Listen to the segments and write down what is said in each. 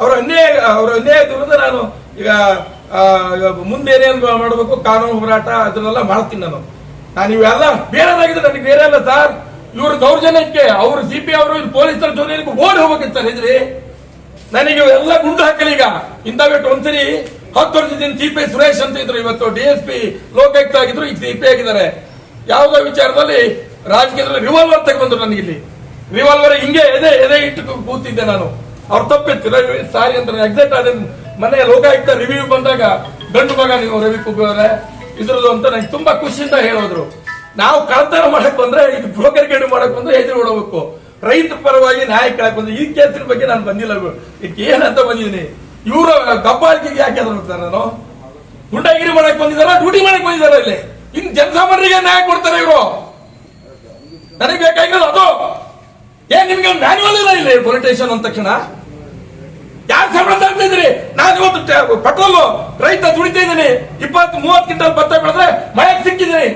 ಅವರ ಅನ್ಯಾಯ, ಅವರ ವಿರುದ್ಧ ನಾನು ಈಗ ಮುಂದೆ ಏನೇನು ಮಾಡಬೇಕು, ಕಾನೂನು ಹೋರಾಟ, ಅದನ್ನೆಲ್ಲ ಮಾಡ್ತೀನಿ ನಾನು. ನಾನು ಇವೆಲ್ಲ ಬೇರೆದಾಗಿದ್ರೆ ನನಗೆ ಬೇರೆ ಅಲ್ಲ ಸರ್. ಇವ್ರ ದೌರ್ಜನ್ಯಕ್ಕೆ ಅವರು ಸಿ ಪಿ ಅವರು ಪೊಲೀಸರ ಜೊತೆ ಓಡಿ ಹೋಗ್ಬೇಕಿತ್ತು ಸರ್ ಇದ್ರಿ ನನಗೆ ಇವೆಲ್ಲ ಗುಂಡು ಹಾಕಲಿ ಈಗ. ಇಂಥವಿಟ್ಟು ಒಂದ್ಸರಿ ಹತ್ತು ವರ್ಷದಿಂದ ಸಿ ಪಿ ಸುರೇಶ್ ಅಂತ ಇದ್ರು ಇವತ್ತು ಡಿ ಎಸ್ ಪಿ ಲೋಕಾಯುಕ್ತ ಆಗಿದ್ರು, ಈಗ ಸಿ ಪಿ ಆಗಿದ್ದಾರೆ. ಯಾವುದೋ ವಿಚಾರದಲ್ಲಿ ರಾಜಕೀಯದಲ್ಲಿ ರಿವಾಲ್ವರ್ ತಗೊಂಡ್ರು ನನಗೆ ಇಲ್ಲಿ ರಿವಾಲ್ವರ್ ಹಿಂಗೆ ಎದೆ ಎದೆ ಇಟ್ಟು ಕೂತಿದ್ದೆ ನಾನು. ಅವ್ರು ತಪ್ಪಿತ್ತು ರವಿ ಸಾರಿ ಅಂತ ಎಕ್ಸಾಕ್ಟ್ ಆದ ಮನೆ ಲೋಕಾಯುಕ್ತ ರಿವ್ಯೂ ಬಂದಾಗ ಗಂಡು ಮಗ ನೀವು ರವಿ ಕುಗ್ಗೋರೆ ಇದ್ರದ್ದು ಅಂತ ನಂಗೆ ತುಂಬಾ ಖುಷಿಯಿಂದ ಹೇಳೋದ್ರು. ನಾವು ಕಳ್ತನ ಮಾಡಕ್ ಬಂದ್ರೆ, ಇದು ಬ್ರೋಕರ್ ಗೇಡು ಮಾಡಕ್ ಬಂದ್ರೆ ಎದುರು ಓಡಬೇಕು. ರೈತ ಪರವಾಗಿ ನ್ಯಾಯ ಕೇಳಕ್ ಬಂದ್ರೆ ಈ ಕೇಸಿನ ಬಗ್ಗೆ ನಾನು ಬಂದಿಲ್ಲ. ಇದಕ್ಕೆ ಏನಂತ ಬಂದಿದ್ದೀನಿ? ಇವರು ದಬ್ಬಾಳಿಕೆಗೆ ಯಾಕೆ ಬರ್ತಾರೆ ನಾನು? ಗುಂಡಾಗಿರಿ ಮಾಡಕ್ ಬಂದಿದಾರ ಡ್ಯೂಟಿ ಮಾಡಕ್ ಬಂದಿದಾರ ಇಲ್ಲಿ? ಇನ್ ಜನಸಾಮಾನ್ಯರಿಗೆ ನ್ಯಾಯ ಕೊಡ್ತಾರೆ ಇವರು. ನನಗೆ ಬೇಕಾಗಿರೋದು ಅದು. ಏನ್ ನಿಮ್ಗೆ ಮ್ಯಾನ್ಯುವಲ್ ಇಲ್ಲ ಇಲ್ಲಿ ಪೊಲಿಟೇಷನ್ ಅಂದ ತಕ್ಷಣ? ಯಾರು ಸಂಬಳ ಇದ್ರಿ ನಾನು ಇವತ್ತು ಪೆಟ್ರೋಲ್ ರೈತ ದುಡಿತಾ ಇದ್ದೀನಿ. ಇಪ್ಪತ್ತು, ಮೂವತ್ತು ಕ್ವಿಂಟಲ್ ಭತ್ತ ಬೆಳೆದ್ರೆ ಮಳೆಗೆ ಸಿಕ್ಕಿದ್ದೀನಿ.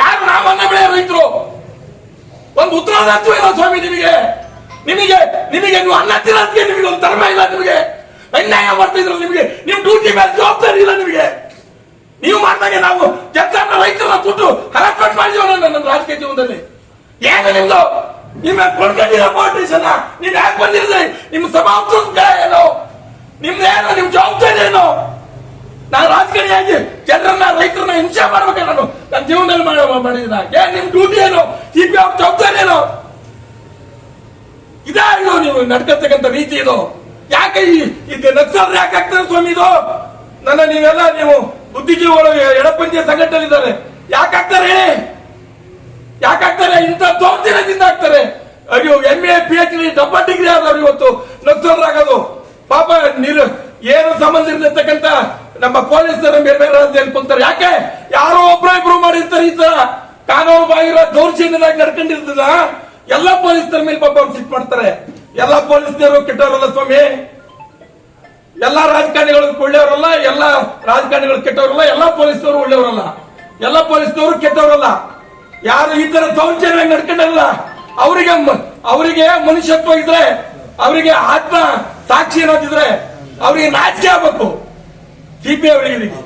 ಯಾರು ನಾವನ್ನ ಬೆಳೆಯ ರೈತರು? ಒಂದು ಉತ್ತರಾಧಾರ್ಥ ಇಲ್ಲ ಸ್ವಾಮಿ ನಿಮಗೆ? ನಿಮಗೆ ನಿಮಗೆ ನೀವು ಅನ್ನ ತಿನ್ನೋದಕ್ಕೆ ನಿಮಗೆ ಒಂದು ಧರ್ಮ ಇಲ್ಲ ನಿಮಗೆ. ಅನ್ಯಾಯ ಮಾಡ್ತಿದ್ರು ನಿಮಗೆ. ನಿಮ್ ಡ್ಯೂಟಿ ಮೇಲೆ ಜವಾಬ್ದಾರಿ ಇಲ್ಲ ನಿಮಗೆ. ನೀವು ಮಾಡಿದಾಗ ನಾವು ಜನರನ್ನ ರೈತರನ್ನ ದುಡ್ಡು ಹರಾಸ್ಮೆಂಟ್ ಮಾಡಿದೀವಿ ನನ್ನ ರಾಜಕೀಯ ಜೀವನದಲ್ಲಿ. ಏನು ನಿಮ್ದು? ನಿಮ್ಮ ಕೊಡ್ಕೊಂಡಿರೋ ಪಾಲಿಟಿಷನ್ ನೀವ್ ಯಾಕೆ ಬಂದಿರಲಿ ನಿಮ್ ಸಭಾಂತರ ಏನು? ನಿಮ್ದೇನು? ನಿಮ್ ಜವಾಬ್ದಾರಿ ಏನು ನಾನು ರಾಜಕಾರಣಿಯಾಗಿ ಜನರನ್ನ, ರೈತರನ್ನ ಹಿಂಸೆ ಮಾಡ್ಬೇಕು ನಾನು. ನನ್ನ ಜೀವನದಲ್ಲಿ ಮಾಡಿ ಮಾಡಿದ ಏನ್ ನಿಮ್ ಡ್ಯೂಟಿ ಏನು? ಸಿ ಪಿ ಅವ್ರ ಜವಾಬ್ದಾರಿ ಏನು ಇದೇ ಇದು ನೀವು ನಡ್ಕತಕ್ಕಂತ ರೀತಿ ಇದು. ಯಾಕೆ ಈ ನಕ್ಸಲ್ ಯಾಕೆ ಆಗ್ತದೆ ಸ್ವಾಮಿ ಇದು? ನನ್ನ ನೀವೆಲ್ಲ ನೀವು ಬುದ್ಧಿಜೀವಿಗಳು ಎಡಪಂಚ ಸಂಘಟನೆ ಇದ್ದಾರೆ ಯಾಕಾಗ್ತಾರೆ ಹೇಳಿ? ಯಾಕೆ ಆಗ್ತಾರೆ ಇಂಥ ದೌರ್ಜನ್ಯದಿಂದ ಆಗ್ತಾರೆ. ಅಯ್ಯೋ M A P H D double degree ಆದವ್ರು ಇವತ್ತು. ನಕ್ಸಲರಾಗೋದು. ಪಾಪ ನೀರು ಏನು ಸಂಬಂಧ ಇರತಕ್ಕಂತ ನಮ್ಮ ಪೊಲೀಸರ ಬೇರೆ ಬೇರೆ ರಾಜ್ಯದಲ್ಲಿ ಕುಂತಾರೆ. ಯಾಕೆ? ಯಾರೋ ಒಬ್ರ ಇಬ್ರು ಮಾಡಿರ್ತಾರೆ ಈ ತರ. ಕಾನೂನು ಬಾಹಿರ ದೌರ್ಜನ್ಯದಾಗ ನಡ್ಕೊಂಡಿರ್ತದ ಎಲ್ಲ ಪೊಲೀಸರ ಮೇಲೆ ಪಾಪ ಅವ್ರು ಸಿಟ್ ಮಾಡ್ತಾರೆ. ಎಲ್ಲ ಪೊಲೀಸರು ಕೆಟ್ಟವರಲ್ಲ ಸ್ವಾಮಿ. ಎಲ್ಲ ರಾಜಕಾರಣಿಗಳು ಒಳ್ಳೆಯವರಲ್ಲ, ಎಲ್ಲ ರಾಜಕಾರಣಿಗಳು ಕೆಟ್ಟವರಲ್ಲ, ಎಲ್ಲ ಪೊಲೀಸರು ಒಳ್ಳೆಯವರಲ್ಲ. ಎಲ್ಲ ಪೊಲೀಸರು ಕೆಟ್ಟವರಲ್ಲ. ಯಾರು ಈ ತರ ದೌರ್ಜನ್ಯ ನಡ್ಕೊಂಡಲ್ಲ, ಅವರಿಗೆ ಅವರಿಗೆ ಮನುಷ್ಯತ್ವ ಇದ್ರೆ, ಅವರಿಗೆ ಆತ್ಮ ಸಾಕ್ಷಿ ಅನ್ನೋದಿದ್ರೆ ಅವರಿಗೆ ನಾಚಿಕೆ ಆಗ್ಬೇಕು ಸಿಪಿ ಅವರಿಗೆ ಇದಕ್ಕೆ.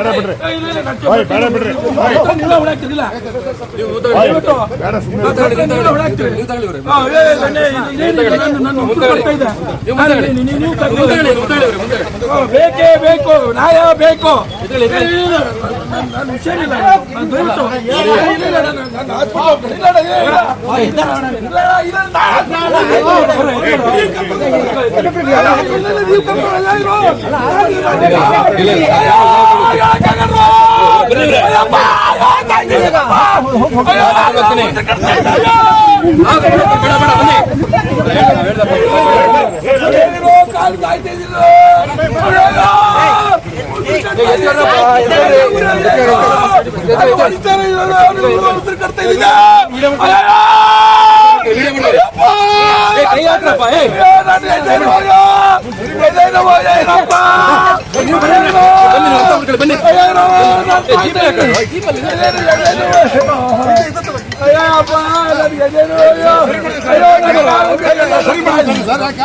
ಬೇಡ ಬಿಡ್ರಿ ಓಯ್, ಇಲ್ಲ, ಬಿಡ್ರಿ. ಇಲ್ಲ, ನೀವು- ನೀವು- ನೀವು ತಗೊಳ್ಳಿ. ಹಾ, ಬೇಕೇ ಬೇಕು ನ್ಯಾಯ ಬೇಕು ಇಲ್ಲ, ಇಲ್ಲ, ಇಲ್ಲ, ಇಲ್ಲ, ಇಲ್ಲ. ಇಲ್ಲ, ಇಲ್ಲ, ಇಲ್ಲ, ಇಲ್ಲ. ಇಲ್ಲ, ಇಲ್ಲ, ಇಲ್ಲ, ನೀವು ಕರ್ಕೊಂಡು ಹೋಗಿ. ಇಲ್ಲ, ಇಲ್ಲ, ನೀವು ಕರ್ಕೊಂಡು ಹೋಗಿ. ಇಲ್ಲ, ಇಲ್ಲ, ಇಲ್ಲ. ಯಾಕಾಗಲ್ವಾ? ಅಯ್ಯಪ್ಪ, ಯಾಕಾಗ್ತಿದ್ದೀರಪ್ಪ? ಅಯ್ಯೋ, ನಾನು ಉಸಿರು ಕಟ್ತಾ ಇದ್ದೀನಿ. ಅಯ್ಯೋ, ಕಾಲು ಕಾಯ್ತಾ ಇದ್ದೀರೋ? ಅಯ್ಯೋ, ನಾನು ಎದ್ದೇಳು, ಅಯ್ಯೋ! ಎದ್ದೇಳು, ಅಯ್ಯೋ, ಏನಪ್ಪ? ಅಯ್ಯೋ! ಅಯ್ಯೋ, ನಾನು ಕಾಯ್ತಾ ಇದ್ದೀನಿ. ಎದ್ದೇಳು, ಎದ್ದೇಳು. ಅಯ್ಯಪ್ಪ, ನನಗೆ ಎದ್ದೇಳು, ಅಯ್ಯೋ! ಅಯ್ಯೋ, ನನ್ನ ಕಾಲು ಕೈಯೆಲ್ಲ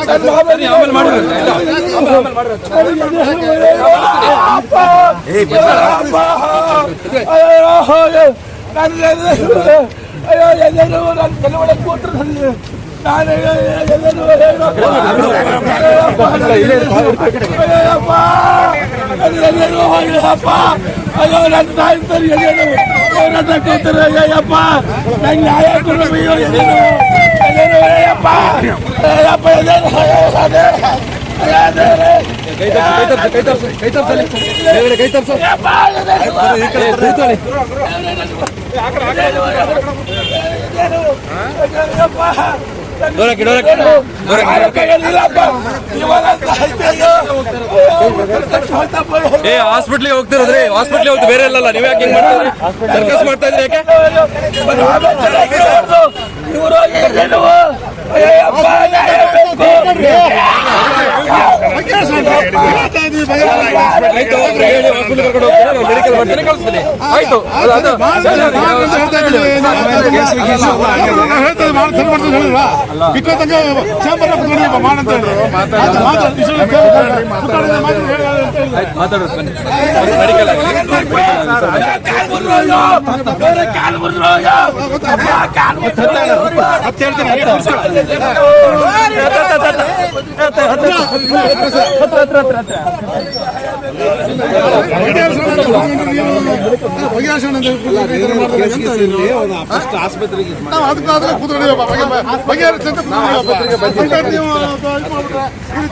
ನನ್ನ ಮಾಮೂಲಿ ಆಮೇಲೆ ಅಯ್ಯೋ ಎಲ್ಲರೂ ನನ್ನ ತಲೆ ಒಳಗೆ ಕೊಟ್ಟರು ನನಗೆ ನಾನು ಎಲ್ಲರೂ ಅಯ್ಯೋ ನನ್ನ ಅಯ್ಯಪ್ಪ ನಂಗೆ ನ್ಯಾಯ ಕೊಡಬೇಕು ಅದೇ ಅದೇ ಕೈ ತರ್ಸು ಕೈ ತರ್ಸು ಕೈ ತರ್ಸಲಿ ಕೈ ಡೋರಕ್ಕೆ ಏ ಹಾಸ್ಪಿಟ್ಲಿಗೆ ಹೋಗ್ತಿರೋದ್ರಿ. ಹಾಸ್ಪಿಟ್ಲಿಗೆ ಹೋಗ್ತೀವಿ ಬೇರೆ ಇಲ್ಲಲ್ಲ, ನೀವ್ ಯಾಕೆ ಸರ್ಕಸ್ ಮಾಡ್ತಾ ಇದ್ರಿ ಯಾಕೆ? ಆಯ್ತು ಹೇಳಿ. ಮಾತಾಡೋದು ಬನ್ನಿ. ಮೆಡಿಕಲ್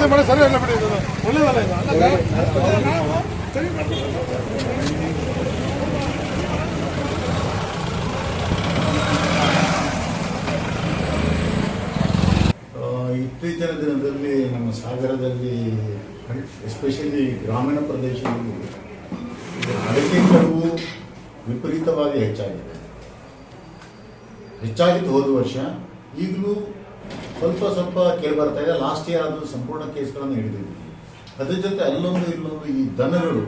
ಮಾಡಿ ಸರಿ ಇಲ್ಲ ಬಿಡಿ ಒಳ್ಳೇದಲ್ಲ ಇತ್ತೀಚಿನ ದಿನದಲ್ಲಿ ನಮ್ಮ ಸಾಗರದಲ್ಲಿ ಎಸ್ಪೆಷಲಿ ಗ್ರಾಮೀಣ ಪ್ರದೇಶದಲ್ಲಿ, ಅಡಿಕೆ ಕಡುವು ವಿಪರೀತವಾಗಿ ಹೆಚ್ಚಾಗಿದೆ. ಹೆಚ್ಚಾಗಿತ್ತು ಹೋದ ವರ್ಷ. ಈಗಲೂ ಸ್ವಲ್ಪ ಸ್ವಲ್ಪ ಕೇಳಿ ಬರ್ತಾ ಇದೆ. ಲಾಸ್ಟ್ ಇಯರ್ ಆದರೂ ಸಂಪೂರ್ಣ ಕೇಸ್ಗಳನ್ನು ಹಿಡಿದಿದ್ವಿ ಅದ್ರ ಜೊತೆ ಅಲ್ಲೊಂದು ಇಲ್ಲೊಂದು ಈ ದನಗಳು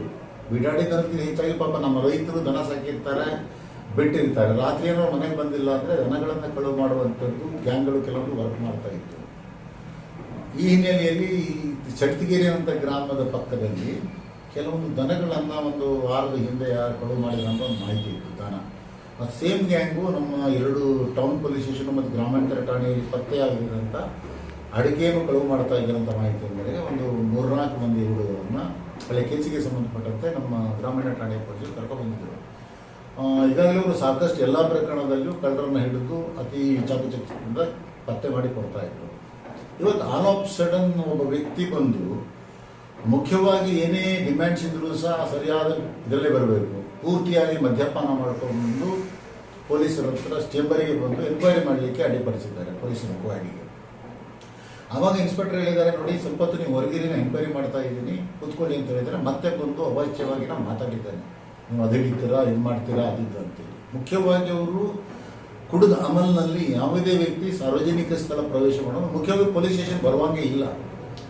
ಬಿಡಾಡಿ ದನಕ್ಕೆ ಹೆಚ್ಚಾಗಿ ಪಾಪ ನಮ್ಮ ರೈತರು ದನ ಸಾಕಿರ್ತಾರೆ, ಬಿಟ್ಟಿರ್ತಾರೆ. ರಾತ್ರಿ ಏನೋ ಮನೆಗೆ ಬಂದಿಲ್ಲ ಅಂದರೆ ದನಗಳನ್ನು ಕಳುವು ಮಾಡುವಂಥದ್ದು, ಗ್ಯಾಂಗ್ಗಳು ಕೆಲವೊಂದು ವರ್ಕ್ ಮಾಡ್ತಾ ಇತ್ತು. ಈ ಹಿನ್ನೆಲೆಯಲ್ಲಿ ಚಟ್ಟಿಗೆರೆ ಅಂತ ಗ್ರಾಮದ ಪಕ್ಕದಲ್ಲಿ ಕೆಲವೊಂದು ದನಗಳನ್ನು ಒಂದು ವಾರದ ಹಿಂದೆ ಯಾರು ಕಳುವು ಮಾಡಿದ ಅಂತ ಒಂದು ಮಾಹಿತಿ ಇತ್ತು, ದನ. ಆ ಸೇಮ್ ಗ್ಯಾಂಗು ನಮ್ಮ ಎರಡು ಟೌನ್ ಪೊಲೀಸ್ ಸ್ಟೇಷನ್ ಮತ್ತು ಗ್ರಾಮಾಂತರ ಠಾಣೆಯಲ್ಲಿ ಪತ್ತೆಯಾಗಿರೋಂಥ ಅಡಿಕೆಯನ್ನು ಕಳುವು ಮಾಡ್ತಾ ಇದ್ದಂತ ಮಾಹಿತಿ ಮೇರೆಗೆ ಒಂದು ಮೂರ್ನಾಲ್ಕು ಮಂದಿ ಹುಡುಗರನ್ನ ಹಳೆ ಕೇಸಿಗೆ ಸಂಬಂಧಪಟ್ಟಂತೆ ನಮ್ಮ ಗ್ರಾಮೀಣ ಠಾಣೆ ಪೊಲೀಸರು ಕರ್ಕೊಂಡ್ಬಂದಿದ್ದರು ಈಗಾಗಲೇ ಅವರು ಸಾಕಷ್ಟು ಎಲ್ಲ ಪ್ರಕರಣದಲ್ಲೂ ಕಳ್ಳರನ್ನು ಹಿಡಿದು ಅತಿ ಚಾಕಚಕ್ಯದಿಂದ ಪತ್ತೆ ಮಾಡಿ ಕೊಡ್ತಾ ಇದ್ರು. ಇವತ್ತು ಆಲ್ ಆಫ್ ಸಡನ್ ಒಬ್ಬ ವ್ಯಕ್ತಿ ಬಂದು ಮುಖ್ಯವಾಗಿ ಏನೇ ಡಿಮ್ಯಾಂಡ್ಸ್ ಇದ್ರೂ ಸಹ ಸರಿಯಾದ ಇದರಲ್ಲೇ ಬರಬೇಕು. ಪೂರ್ತಿಯಾಗಿ ಮದ್ಯಪಾನ ಮಾಡಿಕೊಂಡು ಪೊಲೀಸರ ಹತ್ರ ಚೇಂಬರಿಗೆ ಬಂದು ಎನ್ಕ್ವೈರಿ ಮಾಡಲಿಕ್ಕೆ ಅಡ್ಡಿಪಡಿಸಿದ್ದಾರೆ ಪೊಲೀಸರ ಕ್ವಾಡಿಗೆ ಆವಾಗ ಇನ್ಸ್ಪೆಕ್ಟರ್ ಹೇಳಿದ್ದಾರೆ, ನೋಡಿ, ಸ್ವಲ್ಪ ಹೊತ್ತು ನೀವು ಹೊರಗಿರಿನ ಎನ್ಕ್ವೈರಿ ಮಾಡ್ತಾ ಇದ್ದೀನಿ. ಕೂತ್ಕೊಳ್ಳಿ ಅಂತ ಹೇಳಿದರೆ ಮತ್ತೆ ಬಂದು ಅವಾಚ್ಯವಾಗಿ ನಾನು ಮಾತಾಡಿದ್ದೇನೆ. ನೀವು ಅದು ಹಿಡಿತೀರಾ ಇದು ಮಾಡ್ತೀರಾ ಅದಿದ್ದು ಅಂತೇಳಿ ಮುಖ್ಯವಾಗಿ ಅವರು ಕುಡಿದ ಅಮಲ್ನಲ್ಲಿ ಯಾವುದೇ ವ್ಯಕ್ತಿ ಸಾರ್ವಜನಿಕ ಸ್ಥಳ ಪ್ರವೇಶ ಮಾಡೋದು ಮುಖ್ಯವಾಗಿ ಪೊಲೀಸ್ ಸ್ಟೇಷನ್ ಬರುವಂಗೆ ಇಲ್ಲ.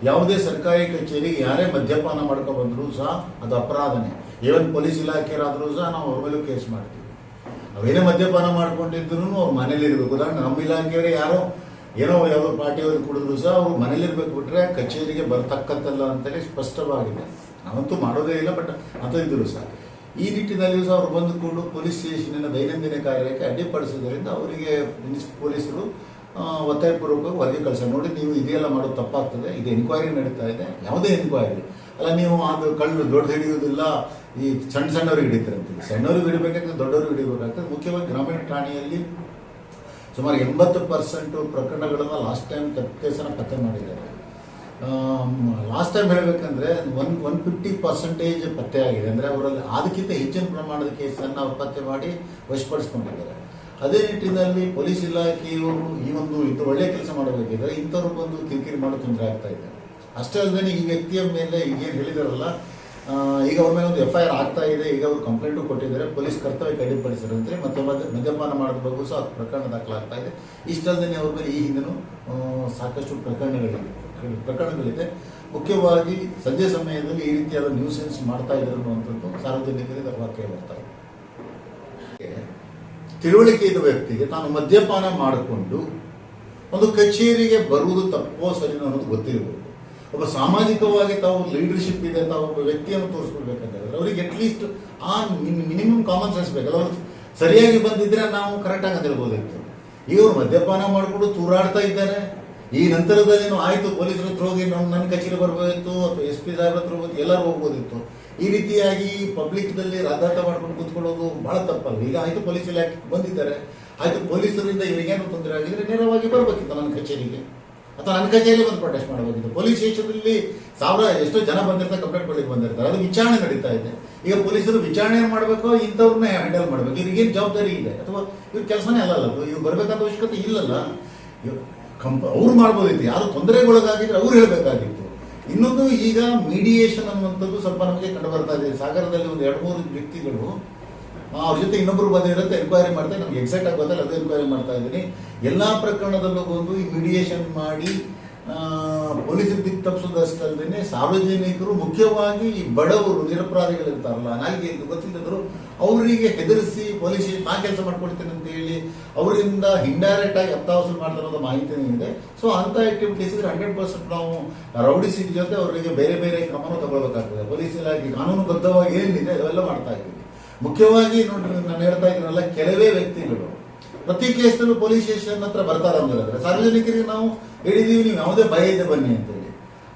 ಯಾವುದೇ ಸರ್ಕಾರಿ ಕಚೇರಿಗೆ ಯಾರೇ ಮದ್ಯಪಾನ ಬಂದರೂ ಸಹ ಅದು ಅಪರಾಧನೇ. ಈವನ್ ಪೊಲೀಸ್ ಇಲಾಖೆಯರಾದರೂ ಸಹ ನಾವು ಅವ್ರ ಮೇಲೂ ಕೇಸ್ ಮಾಡ್ತೀವಿ. ಅವೇನೇ ಮದ್ಯಪಾನ ಮಾಡ್ಕೊಂಡಿದ್ರು ಅವ್ರ ಮನೇಲಿ ಇರಬೇಕು. ಉದಾಹರಣೆ ನಮ್ಮ ಇಲಾಖೆಯವರೇ ಯಾರೋ ಏನೋ ಯಾವುದೋ ಪಾರ್ಟಿಯವರು ಕುಡಿದ್ರು ಸಹ ಅವ್ರು ಮನೇಲಿರ್ಬೇಕು ಬಿಟ್ರೆ ಕಚೇರಿಗೆ ಬರ್ತಕ್ಕಂತಲ್ಲ ಅಂತೇಳಿ ಸ್ಪಷ್ಟವಾಗಿದೆ. ನಾವಂತೂ ಮಾಡೋದೇ ಇಲ್ಲ, ಬಟ್ ಅದು ಇದ್ರು ಸಹ. ಈ ನಿಟ್ಟಿನಲ್ಲಿ ಸಹ ಅವರು ಬಂದುಕೊಂಡು ಪೊಲೀಸ್ ಸ್ಟೇಷನಿನ ದೈನಂದಿನ ಕಾರ್ಯಕ್ಕೆ ಅಡ್ಡಿಪಡಿಸುವುದರಿಂದ ಅವರಿಗೆ ಪೊಲೀಸರು ಒತ್ತಾಯಪೂರ್ವಕವಾಗಿ ಹೊರಗೆ ಕಳಿಸ ನೋಡಿ, ನೀವು ಇದೆಲ್ಲ ಮಾಡೋದು ತಪ್ಪಾಗ್ತದೆ. ಇದು ಎನ್ಕ್ವೈರಿ ನಡೀತಾ ಇದೆ. ಯಾವುದೇ ಎನ್ಕ್ವೈರಿ ಅಲ್ಲ, ನೀವು ಅದು ಕಳ್ಳು ದೊಡ್ಡ ಹಿಡಿಯುವುದಿಲ್ಲ, ಈ ಸಣ್ಣ ಸಣ್ಣವ್ರಿಗೆ ಹಿಡಿತೀರಂತೀವಿ ಸಣ್ಣವ್ರಿಗೆ ಹಿಡಿಬೇಕಾಗ್ತದೆ, ದೊಡ್ಡವ್ರಿಗೆ ಹಿಡಿಬೇಕಾಗ್ತದೆ. ಮುಖ್ಯವಾಗಿ ಗ್ರಾಮೀಣ ಠಾಣೆಯಲ್ಲಿ ಸುಮಾರು ಎಂಬತ್ತು ಪರ್ಸೆಂಟು ಪ್ರಕರಣಗಳನ್ನು ಲಾಸ್ಟ್ ಟೈಮ್ ತಪ್ಪೇಸನ ಪತ್ತೆ ಮಾಡಿದ್ದಾರೆ. ಲಾಸ್ಟ್ ಟೈಮ್ ಹೇಳಬೇಕಂದ್ರೆ ಒನ್ ಒನ್ ಫಿಫ್ಟಿ ಪರ್ಸೆಂಟೇಜ್ ಪತ್ತೆ ಆಗಿದೆ. ಅಂದರೆ ಅವರಲ್ಲಿ ಅದಕ್ಕಿಂತ ಹೆಚ್ಚಿನ ಪ್ರಮಾಣದ ಕೇಸನ್ನು ಅವರು ಪತ್ತೆ ಮಾಡಿ ವಶಪಡಿಸ್ಕೊಂಡಿದ್ದಾರೆ. ಅದೇ ನಿಟ್ಟಿನಲ್ಲಿ ಪೊಲೀಸ್ ಇಲಾಖೆಯವರು ಈ ಒಂದು ಇಂಥ ಒಳ್ಳೆ ಕೆಲಸ ಮಾಡಬೇಕಿದ್ರೆ ಇಂಥವ್ರು ಬಂದು ಕಿರಿಕಿರಿ ಮಾಡೋ ತೊಂದರೆ ಆಗ್ತಾ ಇದೆ. ಅಷ್ಟೇ ಅಲ್ಲದೆ ಈ ವ್ಯಕ್ತಿಯ ಮೇಲೆ ಈಗೇನು ಹೇಳಿದಾರಲ್ಲ ಈಗ ಅವ್ರ ಮೇಲೆ ಒಂದು ಎಫ್ ಐ ಆರ್ ಆಗ್ತಾ ಇದೆ. ಈಗ ಅವರು ಕಂಪ್ಲೇಂಟು ಕೊಟ್ಟಿದ್ದಾರೆ. ಪೊಲೀಸ್ ಕರ್ತವ್ಯ ಕಡಿಪಡಿಸಿರಂತೆ ಮತ್ತೆ ಮತ್ತೆ ಮದ್ಯಪಾನ ಮಾಡಿದ ಬಗ್ಗೆ ಸಹ ಪ್ರಕರಣ ದಾಖಲಾಗ್ತಾ ಇದೆ. ಇಷ್ಟಲ್ಲದೆ ಅವ್ರ ಮೇಲೆ ಈ ಹಿಂದೆನೂ ಸಾಕಷ್ಟು ಪ್ರಕರಣಗಳಿವೆ. ಪ್ರಕರಣಗಳಿದೆ. ಮುಖ್ಯವಾಗಿ ಸಂಜೆ ಸಮಯದಲ್ಲಿ ಈ ರೀತಿಯಾದ ನ್ಯೂಸೆನ್ಸ್ ಮಾಡ್ತಾ ಇದ್ರು ಅನ್ನುವಂಥದ್ದು ಸಾರ್ವಜನಿಕರಿಗೆ ವಾಕ್ಯ ಬರ್ತಾ ಇದೆ ತಿಳುವಳಿಕೆ ಇದ್ದ ವ್ಯಕ್ತಿಗೆ ತಾನು ಮದ್ಯಪಾನ ಮಾಡಿಕೊಂಡು ಒಂದು ಕಚೇರಿಗೆ ಬರುವುದು ತಪ್ಪೋ ಸರಿನೋ ಅನ್ನೋದು ಗೊತ್ತಿರಬಹುದು. ಒಬ್ಬ ಸಾಮಾಜಿಕವಾಗಿ ತಾವು ಲೀಡರ್ಶಿಪ್ ಇದೆ ಅಂತ ಒಬ್ಬ ವ್ಯಕ್ತಿಯನ್ನು ತೋರಿಸ್ಕೊಳ್ಬೇಕಂತ ಹೇಳಿದ್ರೆ ಅವರಿಗೆ ಅಟ್ಲೀಸ್ಟ್ ಆ ಮಿನಿಮಮ್ ಕಾಮನ್ ಸೆನ್ಸ್ ಬೇಕಲ್ಲ ಅವರು ಸರಿಯಾಗಿ ಬಂದಿದ್ರೆ ನಾವು ಕರೆಕ್ಟಾಗಿ ಅಂತ ಹೇಳ್ಬೋದಿತ್ತು ಅವರು ಮದ್ಯಪಾನ ಮಾಡಿಕೊಂಡು ತೂರಾಡ್ತಾ ಇದ್ದಾರೆ. ಈ ನಂತರದಲ್ಲಿ ಆಯಿತು? ಪೊಲೀಸರ ಹತ್ರ ಹೋಗಿ ನಮ್ಮ ನನ್ನ ಕಚೇರಿ ಬರ್ಬೋದಿತ್ತು ಅಥವಾ ಎಸ್ ಪಿ ಸಾಹೇಬ್ರ ಹತ್ರ ಹೋಗಿ ಎಲ್ಲರೂ ಹೋಗ್ಬೋದಿತ್ತು. ಈ ರೀತಿಯಾಗಿ ಪಬ್ಲಿಕ್ದಲ್ಲಿ ರಾಧಾಟ ಮಾಡ್ಕೊಂಡು ಕೂತ್ಕೊಳ್ಳೋದು ಬಹಳ ತಪ್ಪಲ್ಲ ಈಗ ಆಯ್ತು ಪೊಲೀಸ್ ಇಲಾಖೆ ಬಂದಿದ್ದಾರೆ. ಆಯ್ತು ಪೊಲೀಸರಿಂದ ಇವರಿಗೇನು ತೊಂದರೆ ಆಗಿದ್ರೆ ನೇರವಾಗಿ ಬರ್ಬೇಕಿತ್ತು ನನ್ನ ಕಚೇರಿಗೆ. ಅಥವಾ ನನ್ನ ಕಚೇರಿ ಬಂದು ಪ್ರೊಟೆಸ್ಟ್ ಮಾಡಬೇಕಿತ್ತು. ಪೊಲೀಸ್ ಸ್ಟೇಷನಲ್ಲಿ ಸಾವಿರ, ಎಷ್ಟೋ ಜನ ಬಂದಿರ್ತಾರೆ ಕಂಪ್ಲೇಂಟ್ ಕೊಡ್ಲಿಕ್ಕೆ ಬಂದಿರ್ತಾರೆ. ಅದು ವಿಚಾರಣೆ ನಡೀತಾ ಇದೆ. ಈಗ ಪೊಲೀಸರು ವಿಚಾರಣೆ ಮಾಡಬೇಕು, ಇಂಥವ್ರನ್ನೇ ಹ್ಯಾಂಡಲ್ ಮಾಡಬೇಕು. ಇವ್ರಿಗೇನು ಜವಾಬ್ದಾರಿ ಇದೆ. ಅಥವಾ ಇವ್ರ ಕೆಲಸನೇ ಅಲ್ಲಲ್ಲ. ಇವ್ರು ಬರಬೇಕಾದ ಅವಶ್ಯಕತೆ ಇಲ್ಲಲ್ಲ. ಕಂಪ, ಅವ್ರು ಮಾಡ್ಬೋದಿತ್ತು ಯಾರು ತೊಂದರೆಗೊಳಗಾಗಿದ್ರೆ ಅವ್ರು ಹೇಳಬೇಕಾಗಿತ್ತು. ಇನ್ನೊಂದು ಈಗ ಮೀಡಿಯೇಷನ್ ಅನ್ನುವಂಥದ್ದು ಸ್ವಲ್ಪ ನಮಗೆ ಕಂಡು ಬರ್ತಾ ಇದೆ. ಸಾಗರದಲ್ಲಿ ಒಂದು ಎರಡು ಮೂರು ವ್ಯಕ್ತಿಗಳು ಅವ್ರ ಜೊತೆ ಇನ್ನೊಬ್ರು ಬಂದಿರುತ್ತೆ ಎನ್ಕ್ವೈರಿ ಮಾಡ್ತಾರೆ. ನಮ್ಗೆ ಎಕ್ಸಾಕ್ಟ್ ಆಗಿ ಗೊತ್ತಲ್ಲ, ಅದೇ ಎನ್ಕ್ವೈರಿ ಮಾಡ್ತಾ ಇದ್ದೀನಿ. ಎಲ್ಲ ಪ್ರಕರಣದಲ್ಲೂ ಬಂದು ಈ ಮೀಡಿಯೇಷನ್ ಮಾಡಿ ಪೊಲೀಸರು ದಿಕ್ಕು ತಪ್ಪಿಸೋದಷ್ಟಲ್ಲದೆ ಸಾರ್ವಜನಿಕರು ಮುಖ್ಯವಾಗಿ ಈ ಬಡವರು, ನಿರಪರಾಧಿಗಳಿರ್ತಾರಲ್ಲ ನನಗೆ ಇದು ಗೊತ್ತಿಲ್ಲದ್ರು ಅವರಿಗೆ ಹೆದರಿಸಿ ಪೊಲೀಸ್ ನಾ ಕೆಲಸ ಮಾಡ್ಕೊಡ್ತೇನೆ ಅಂತ ಹೇಳಿ ಅವರಿಂದ ಇಂಡೈರೆಕ್ಟ್ ಆಗಿ ಹತ್ತಾವಸಲು ಮಾಡ್ತಿರೋದು ಮಾಹಿತಿ ಇದೆ. ಸೊ ಅಂತ ಆಕ್ಟಿವಿಟೀಸ್ ಹಂಡ್ರೆಡ್ ಪರ್ಸೆಂಟ್ ನಾವು ರೌಡಿ ಸಿಟಿ ಜೊತೆ ಅವರಿಗೆ ಬೇರೆ ಬೇರೆ ಕ್ರಮನೂ ತಗೊಳ್ಬೇಕಾಗ್ತದೆ. ಪೊಲೀಸ್ ಇಲಾಖೆ ಕಾನೂನುಬದ್ಧವಾಗಿ ಏನಿದೆ ಅದೆಲ್ಲ ಮಾಡ್ತಾ ಇದ್ದೀವಿ. ಮುಖ್ಯವಾಗಿ ನೋಡ್ರಿ ನಾನು ಹೇಳ್ತಾ ಇದ್ದೀನಲ್ಲ, ಕೆಲವೇ ವ್ಯಕ್ತಿಗಳು ಪ್ರತಿ ಕೇಸ್ನಲ್ಲೂ ಪೊಲೀಸ್ ಸ್ಟೇಷನ್ ಹತ್ರ ಬರ್ತಾರೆ ಅಂತ ಹೇಳಿದ್ರೆ ಸಾರ್ವಜನಿಕರಿಗೆ ನಾವು ಹೇಳಿದೀವಿ, ನೀವು ಯಾವುದೇ ಭಯ ಇದೆ ಬನ್ನಿ ಅಂತೇಳಿ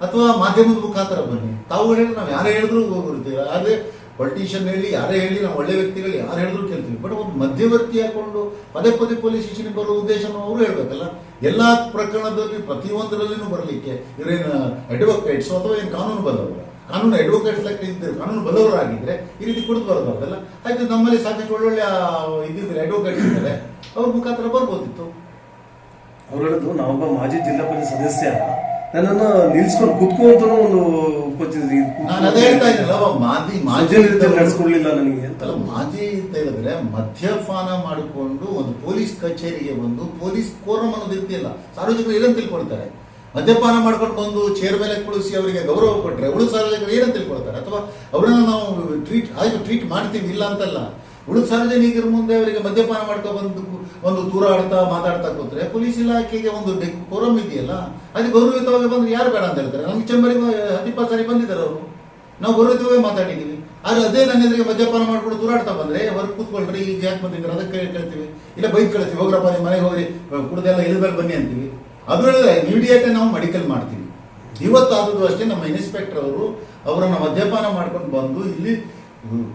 ಅಥವಾ ಮಾಧ್ಯಮದ ಮುಖಾಂತರ ಬನ್ನಿ. ತಾವು ಹೇಳಿ ನಾವು ಯಾರೇ ಹೇಳಿದ್ರು ಹೋಗಿರ್ತೀವಿ ಆದ್ರೆ ಪೊಲಿಟಿಷಿಯನ್ ಹೇಳಿ, ಯಾರೇ ಹೇಳಿ, ನಾವು ಒಳ್ಳೆ ವ್ಯಕ್ತಿಗಳು, ಯಾರು ಹೇಳಿದ್ರು ಕೇಳ್ತೀವಿ. ಬಟ್ ಒಂದು ಮಧ್ಯವರ್ತಿ ಹಾಕೊಂಡು ಪದೇ ಪದೇ ಪೊಲೀಸ್ ಸ್ಟೇಷನ್ಗೆ ಬರೋ ಉದ್ದೇಶನ ಅವರು ಹೇಳಬೇಕಲ್ಲ. ಎಲ್ಲ ಪ್ರಕರಣದಲ್ಲಿ ಪ್ರತಿಯೊಂದರಲ್ಲಿನೂ ಬರಲಿಕ್ಕೆ ಇವರೇನು ಅಡ್ವೊಕೇಟ್ಸ್ ಅಥವಾ ಏನು ಕಾನೂನು ಬಲ್ಲವರು ಕಾನೂನು ಅಡ್ವೊಕೇಟ್ಸ್ ಲೆಕ್ಕ ಇದ್ದರು, ಕಾನೂನು ಬಲ್ಲವರಾಗಿದ್ದರೆ ಈ ರೀತಿ ಕುಡಿದು ಬರಬಾರ್ದಲ್ಲ. ಆಯ್ತು, ನಮ್ಮಲ್ಲಿ ಸಾಕಷ್ಟು ಒಳ್ಳೊಳ್ಳೆ ಇದ್ದಿದ್ರೆ ಅಡ್ವೊಕೇಟ್ಸ್ ಇದ್ದಾರೆ. ಅವ್ರ ಮುಖಾಂತರ ಬರ್ಬೋದಿತ್ತು. ಅವ್ರು ಹೇಳಿದ್ರು, ನಾವೊಬ್ಬ ಮಾಜಿ ಜಿಲ್ಲಾ ಪರಿಷತ್ ಸದಸ್ಯ ನನ್ನನ್ನು ನಿಲ್ಸ್ಕೊಂಡು ಕುತ್ಕೊಂತ ಒಂದು ನಾನು ಅದೇ ಹೇಳ್ತಾ ಇದ್ದೀನಲ್ಲ ಮಾಜಿ ಮಾಜಿ ನಡೆಸ್ಕೊಡ್ಲಿಲ್ಲ ನನಗೆ ಅಂತ. ಅಲ್ಲ ಮಾಜಿ ಅಂತ ಹೇಳಿದ್ರೆ ಮದ್ಯಪಾನ ಮಾಡಿಕೊಂಡು ಒಂದು ಪೊಲೀಸ್ ಕಚೇರಿಗೆ ಬಂದು ಪೊಲೀಸ್ ಕೋರಂ ಅನ್ನೋದು ಇರ್ತಿಲ್ಲ. ಸಾರ್ವಜನಿಕರು ಏನಂತ ತಿಳ್ಕೊಳ್ತಾರೆ? ಮದ್ಯಪಾನ ಮಾಡ್ಕೊಂಡು ಬಂದು ಚೇರ್ ಮೇಲೆ ಕುಳಿಸಿ ಅವರಿಗೆ ಗೌರವ ಕೊಟ್ಟರೆ ಉಳಿದ ಸಾರ್ವಜನಿಕರು ಏನಂತ ತಿಳ್ಕೊಳ್ತಾರೆ? ಅಥವಾ ಅವರನ್ನು ನಾವು ಟ್ರೀಟ್ ಆಯ್ತು ಟ್ರೀಟ್ ಮಾಡ್ತೀವಿ ಇಲ್ಲ ಅಂತಲ್ಲ. ಉಳಿದ ಸಾರ್ವಜನಿಕರ ಮುಂದೆ ಅವರಿಗೆ ಮದ್ಯಪಾನ ಮಾಡ್ತಾ ಬಂದು ಒಂದು ತೂರಾಡ್ತಾ ಮಾತಾಡ್ತಾ ಕೂತ್ರೆ ಪೊಲೀಸ್ ಇಲಾಖೆಗೆ ಒಂದು ಕೋರಂ ಇದೆಯಲ್ಲ, ಅದು ಗೌರವಿತವಾಗಿ ಬಂದ್ರೆ ಯಾರು ಬೇಡ ಅಂತ ಹೇಳ್ತಾರೆ? ನಮ್ಗೆ ಚಂಬರಿಗೆ ಹತ್ತಿಪ್ಪತ್ತು ಸಾರಿ ಬಂದಿದ್ದಾರೆ ಅವರು. ನಾವು ಗೌರವಿತವಾಗಿ ಮಾತಾಡಿದ್ದೀವಿ. ಆದ್ರೆ ಅದೇ ನನ್ನ ಎದುರಿಗೆ ಮದ್ಯಪಾನ ಮಾಡ್ಕೊಂಡು ತೂರಾಡ್ತಾ ಬಂದ್ರೆ, ಹೊರಗೆ ಕೂತ್ಕೊಳ್ರಿ, ಈಗ ಯಾಕೆ ಬಂದಿದ್ದಾರೆ? ಅದಕ್ಕೆ ಕೇಳ್ತೀವಿ. ಇಲ್ಲ, ಬೈಕ್ ಕಳಿಸ್ತೀವಿ ಹೋಗ್ರಪ್ಪ ನಿಮ್ಮ ಮನೆಗೆ ಹೋಗಿ ಕುಡ್ದೆಲ್ಲ ಇಳಿದ ಮೇಲೆ ಬನ್ನಿ ಅಂತೀವಿ. ಅದು ಹೇಳಿದ್ರೆ ಇಮಿಡಿಯೇಟ್ ನಾವು ಮೆಡಿಕಲ್ ಮಾಡ್ತೀವಿ. ಇವತ್ತು ಆದದ್ದು ಅಷ್ಟೇ ನಮ್ಮ ಇನ್ಸ್ಪೆಕ್ಟರ್ ಅವರು ಅವರನ್ನ ಮದ್ಯಪಾನ ಮಾಡ್ಕೊಂಡು ಬಂದು ಇಲ್ಲಿ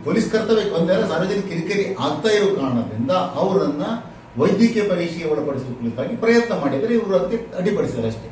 ಪೊಲೀಸ್ ಕರ್ತವ್ಯ ಬಂದಾಗ ಸಾರ್ವಜನಿಕ ಕಿರಿಕಿರಿ ಆಗ್ತಾ ಇರೋ ಕಾರಣದಿಂದ ಅವರನ್ನ ವೈದ್ಯಕೀಯ ಪರೀಕ್ಷೆಗೆ ಒಳಪಡಿಸುವ ಕುರಿತಾಗಿ ಪ್ರಯತ್ನ ಮಾಡಿದರೆ ಇವರು ಅದಕ್ಕೆ ಅಡ್ಡಿಪಡಿಸಿದ್ದಾರೆ ಅಷ್ಟೇ.